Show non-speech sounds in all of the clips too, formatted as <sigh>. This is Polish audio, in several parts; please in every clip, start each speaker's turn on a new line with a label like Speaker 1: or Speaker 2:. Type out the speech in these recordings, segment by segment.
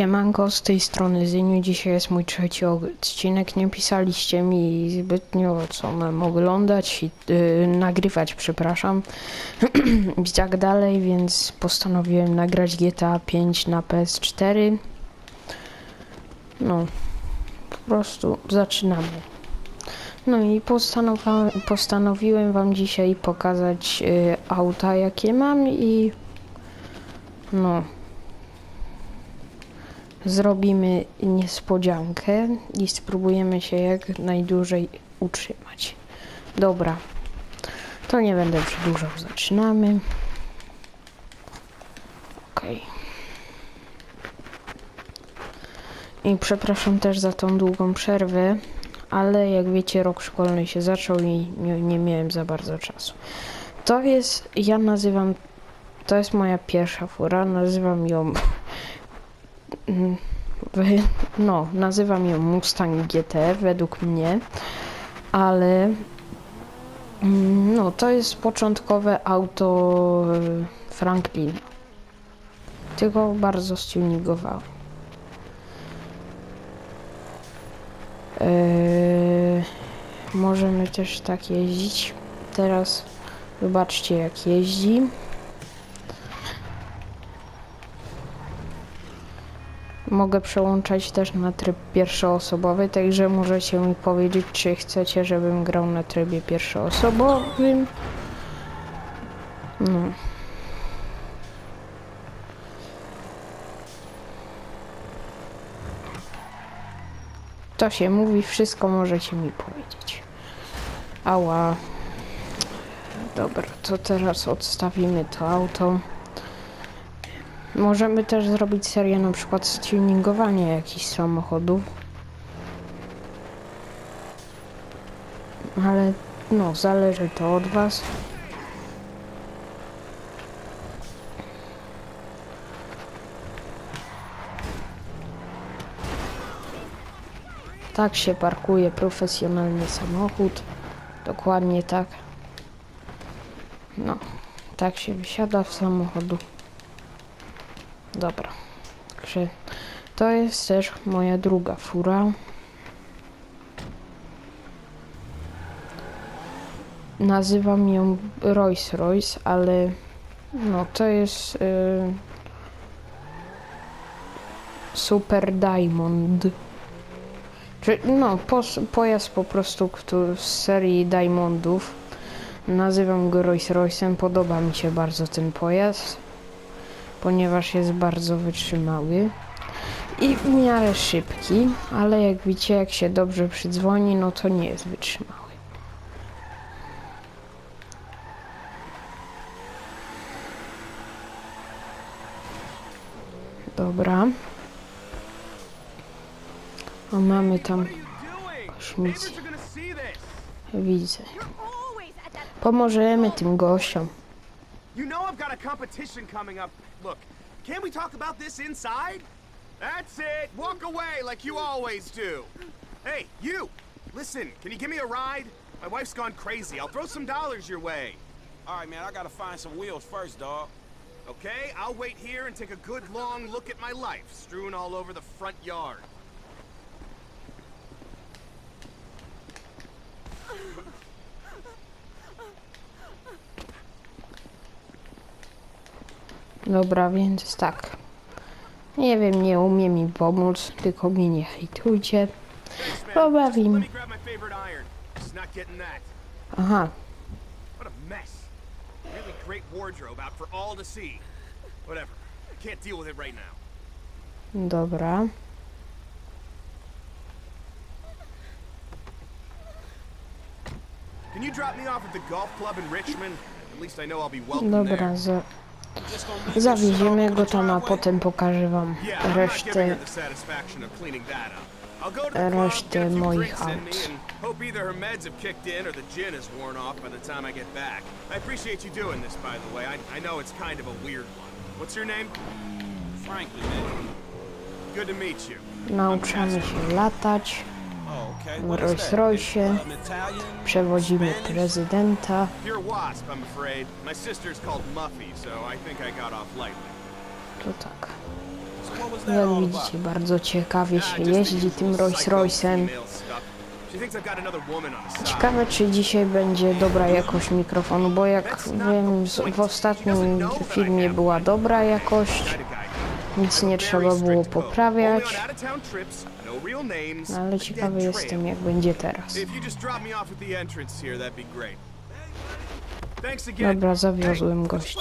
Speaker 1: Siemanko, z tej strony Zyniu. Dzisiaj jest mój trzeci odcinek. Nie pisaliście mi zbytnio, co mam oglądać i yy, nagrywać, przepraszam. <clears throat> I tak dalej, więc postanowiłem nagrać GTA 5 na PS4. No, po prostu zaczynamy. No i postanowiłem, wam dzisiaj pokazać yy, auta, jakie mam i no zrobimy niespodziankę i spróbujemy się jak najdłużej utrzymać. Dobra, to nie będę przedłużał, zaczynamy. Okej. I przepraszam też za tą długą przerwę, ale jak wiecie, rok szkolny się zaczął i nie, miałem za bardzo czasu. To jest, ja nazywam, to jest moja pierwsza fura, nazywam ją No, nazywam ją Mustang GT według mnie, ale mm, no, to jest początkowe auto e, Franklin. Tylko bardzo stuningowałem. Eee, możemy też tak jeździć. Teraz zobaczcie jak jeździ. Mogę przełączać też na tryb pierwszoosobowy, także możecie mi powiedzieć, czy chcecie, żebym grał na trybie pierwszoosobowym. No. To się mówi, wszystko możecie mi powiedzieć. Ała. Dobra, to teraz odstawimy to auto. Możemy też zrobić serię na przykład jakichś samochodów. Ale no, zależy to od Was. Tak się parkuje profesjonalny samochód. Dokładnie tak. No, tak się wysiada w samochodu. Dobra. To jest też moja druga fura. Nazywam ją Rolls Royce, ale no to jest y, Super Diamond. Czy, no, pojazd po prostu który, z serii Diamondów. Nazywam go Rolls Royce'em. Podoba mi się bardzo ten pojazd ponieważ jest bardzo wytrzymały i w miarę szybki, ale jak widzicie, jak się dobrze przydzwoni, no to nie jest wytrzymały. Dobra. A mamy tam koszmicy. Widzę. Pomożemy tym gościom.
Speaker 2: You know I've got a competition coming up. Look, can't we talk about this inside? That's it. Walk away like you always do. Hey, you! Listen, can you give me a ride? My wife's gone crazy. I'll throw some dollars your way.
Speaker 3: All right, man, I gotta find some wheels first, dog.
Speaker 2: Okay, I'll wait here and take a good long look at my life, strewn all over the front yard.
Speaker 1: Dobra, więc tak. Nie wiem, nie umie mi pomóc, tylko mnie nie hejtujcie. Pobawim. Aha,
Speaker 2: What a mess. Really great wardrobe out for all to see. Whatever. I can't deal with it right now.
Speaker 1: dobra.
Speaker 2: Can you drop me off at the golf club in Richmond? At least I know I'll be welcome
Speaker 1: Dobra,
Speaker 2: there.
Speaker 1: Zawieziemy go tam, a potem pokażę wam resztę. Resztę moich aut.
Speaker 2: hope either her meds have kicked in or the gin is worn off by the time I get back. I appreciate you doing this, by the way. I, I know it's kind of a weird one. What's your name?
Speaker 3: Franklin.
Speaker 2: Good to meet you.
Speaker 1: Nauczamy się latać, Rolls? Royce, przewodzimy prezydenta. To tak. Jak widzicie, bardzo ciekawie
Speaker 2: Ah,
Speaker 1: się jeździ tym Rolls Royce'em. Ciekawe, czy dzisiaj będzie dobra jakość mikrofonu, bo jak wiem, w ostatnim filmie była dobra jakość, nic nie trzeba było poprawiać,
Speaker 2: No
Speaker 1: no ale ciekawy jestem, jak będzie teraz. Dobra, zawiozłem gości.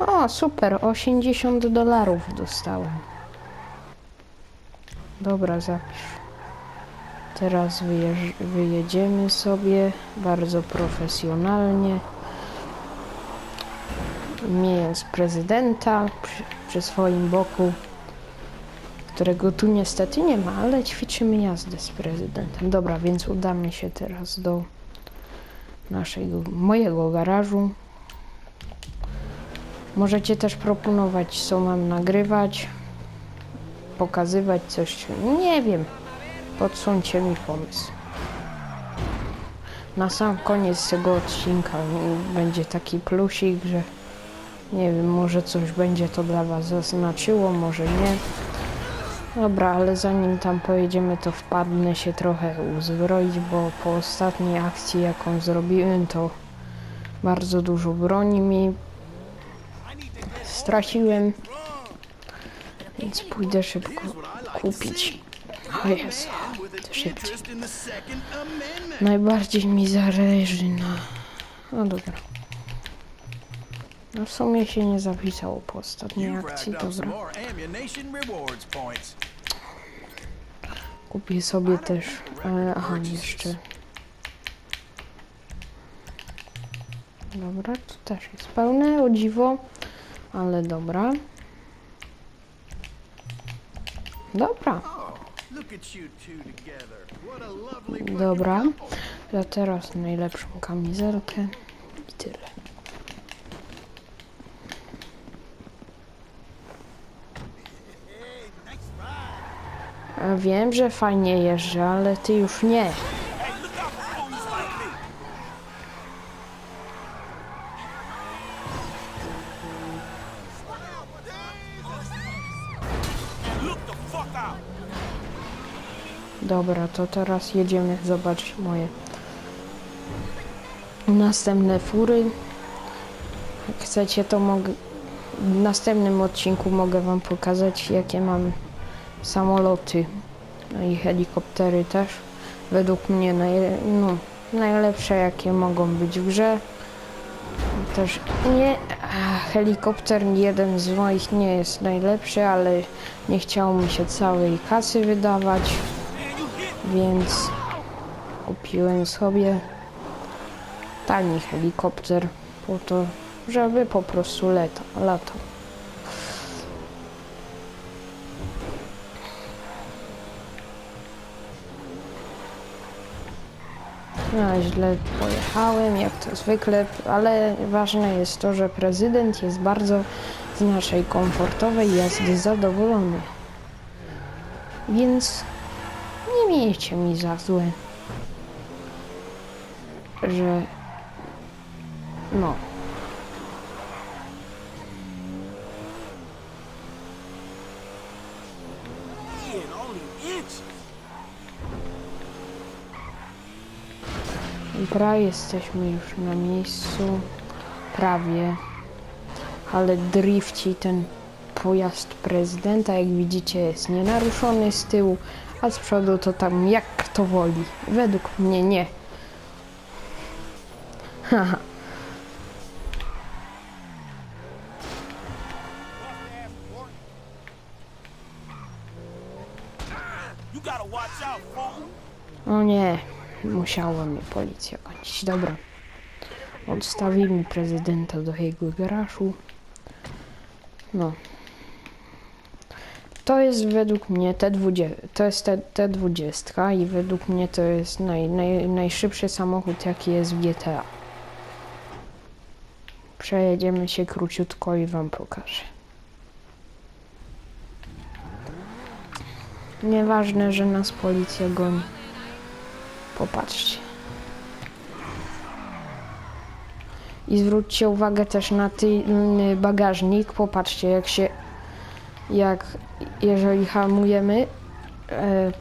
Speaker 1: O, super, 80 dolarów dostałem. Dobra, zapisz. Teraz wyjedziemy sobie bardzo profesjonalnie. Miejąc prezydenta przy, przy swoim boku, którego tu niestety nie ma, ale ćwiczymy jazdę z prezydentem. Dobra, więc udamy się teraz do naszego, mojego garażu. Możecie też proponować, co mam nagrywać, pokazywać coś. Nie wiem. Podsuńcie mi pomysł. Na sam koniec tego odcinka będzie taki plusik, że nie wiem, może coś będzie to dla Was zaznaczyło, może nie. Dobra, ale zanim tam pojedziemy, to wpadnę się trochę uzbroić, bo po ostatniej akcji, jaką zrobiłem, to bardzo dużo broni mi straciłem, więc pójdę szybko kupić. O Jezu, szybciej. Najbardziej mi zależy na... No dobra. No w sumie się nie zapisało po ostatniej akcji, dobra. Kupię sobie też... E, aha, jeszcze... Dobra, tu też jest pełne, o dziwo. Ale dobra. Dobra,
Speaker 4: Oh,
Speaker 1: dobra. Ja teraz najlepszą kamizelkę i tyle. A Wiem, że fajnie jeżdżę, ale ty już nie. Dobra, to teraz jedziemy zobaczyć moje następne fury. Jak chcecie, to mogę w następnym odcinku mogę wam pokazać, jakie mam samoloty no i helikoptery też. Według mnie no, najlepsze, jakie mogą być w grze. Też nie, helikopter jeden z moich nie jest najlepszy, ale nie chciało mi się całej kasy wydawać więc kupiłem sobie tani helikopter po to, żeby po prostu latał. No, źle pojechałem, jak to zwykle, ale ważne jest to, że prezydent jest bardzo z naszej komfortowej jazdy zadowolony. Więc nie miejcie mi za złe, że no. Dobra, jesteśmy już na miejscu, prawie, ale drifci ten pojazd prezydenta, jak widzicie, jest nienaruszony z tyłu, a z przodu to tam jak kto woli. Według mnie nie. Haha. O nie, musiała mnie policja gonić. Dobra. Odstawimy prezydenta do jego garażu. No. To jest według mnie T20, to jest T- T20 i według mnie to jest naj, naj, najszybszy samochód jaki jest w GTA. Przejedziemy się króciutko i wam pokażę. Nieważne, że nas policja goni. Popatrzcie. I zwróćcie uwagę też na tylny bagażnik. Popatrzcie, jak się, jak jeżeli hamujemy, e,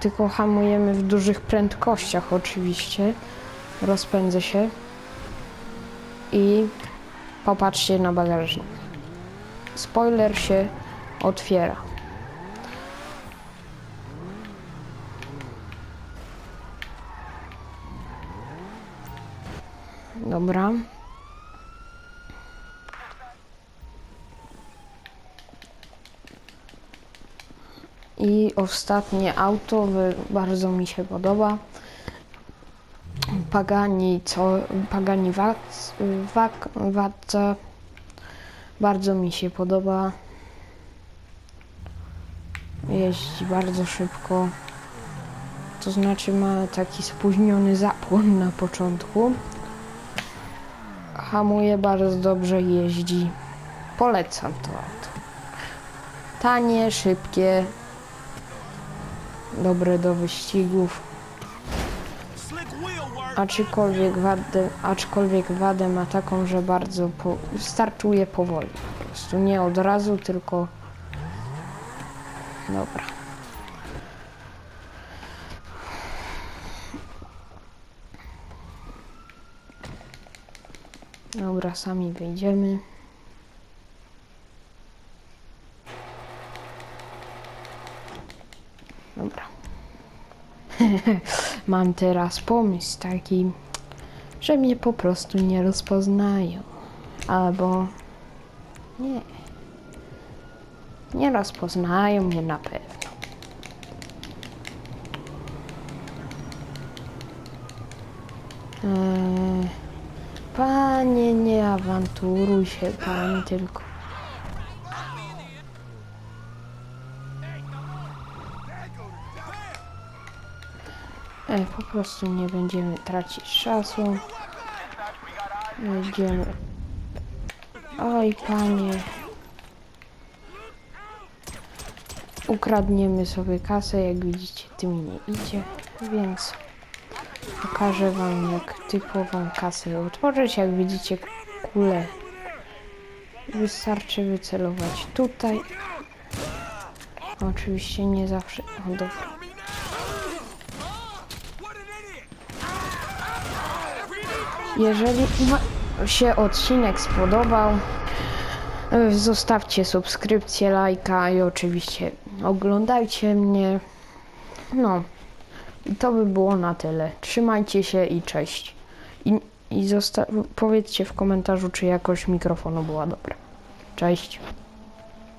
Speaker 1: tylko hamujemy w dużych prędkościach oczywiście, rozpędzę się i popatrzcie na bagażnik. Spoiler się otwiera. Dobra. I ostatnie auto, bardzo mi się podoba. Pagani, co, Pagani Wac. Bardzo mi się podoba. Jeździ bardzo szybko. To znaczy ma taki spóźniony zapłon na początku. Hamuje bardzo dobrze, jeździ. Polecam to auto. Tanie, szybkie, dobre do wyścigów. Aczkolwiek wadę, aczkolwiek wadę ma taką, że bardzo po, startuje powoli. Po prostu nie od razu, tylko. Dobra. Dobra, sami wyjdziemy. Dobra. <laughs> Mam teraz pomysł taki, że mnie po prostu nie rozpoznają. Albo nie. Nie rozpoznają mnie na pewno. Eee, panie, nie awanturuj się pan, tylko. E, po prostu nie będziemy tracić czasu. Będziemy. Oj, panie. Ukradniemy sobie kasę, jak widzicie, tym nie idzie, więc pokażę wam, jak typową kasę otworzyć. Jak widzicie, kulę wystarczy wycelować tutaj. Oczywiście nie zawsze. O, dobra. Jeżeli się odcinek spodobał, zostawcie subskrypcję, lajka i oczywiście oglądajcie mnie. No, i to by było na tyle. Trzymajcie się i cześć. I, i powiedzcie w komentarzu, czy jakość mikrofonu była dobra. Cześć.